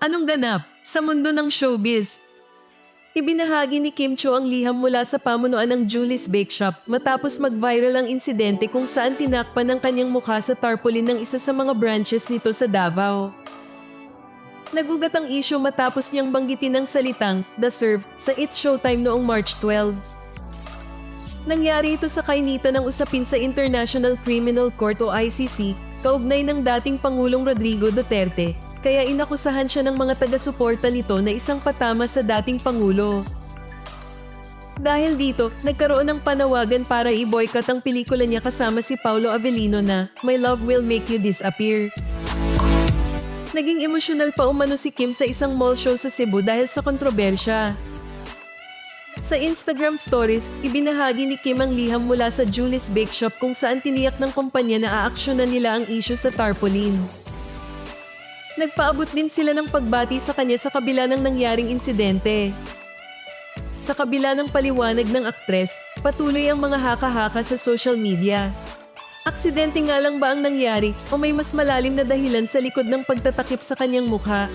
Anong ganap sa mundo ng showbiz? Ibinahagi ni Kim Cho ang liham mula sa pamunuan ng Julie's Bake Shop matapos mag-viral ang insidente kung saan tinakpan ng kanyang mukha sa tarpaulin ng isa sa mga branches nito sa Davao. Nagugat ang isyo matapos niyang banggitin ang salitang The Serve sa It's Showtime noong March 12. Nangyari ito sa kainitan ng usapin sa International Criminal Court o ICC, kaugnay ng dating Pangulong Rodrigo Duterte, kaya inakusahan siya ng mga taga-suporta nito na isang patama sa dating Pangulo. Dahil dito, nagkaroon ng panawagan para i-boycott ang pelikula niya kasama si Paulo Avellino na My Love Will Make You Disappear. Naging emosyonal pa umano si Kim sa isang mall show sa Cebu dahil sa kontrobersya. Sa Instagram stories, ibinahagi ni Kim ang liham mula sa Julie's Bake Shop kung saan tiniyak ng kumpanya na aaksyonan nila ang issue sa tarpaulin. Nagpaabot din sila ng pagbati sa kanya sa kabila ng nangyaring insidente. Sa kabila ng paliwanag ng aktres, patuloy ang mga haka-haka sa social media. Aksidente nga lang ba ang nangyari o may mas malalim na dahilan sa likod ng pagtatakip sa kanyang mukha?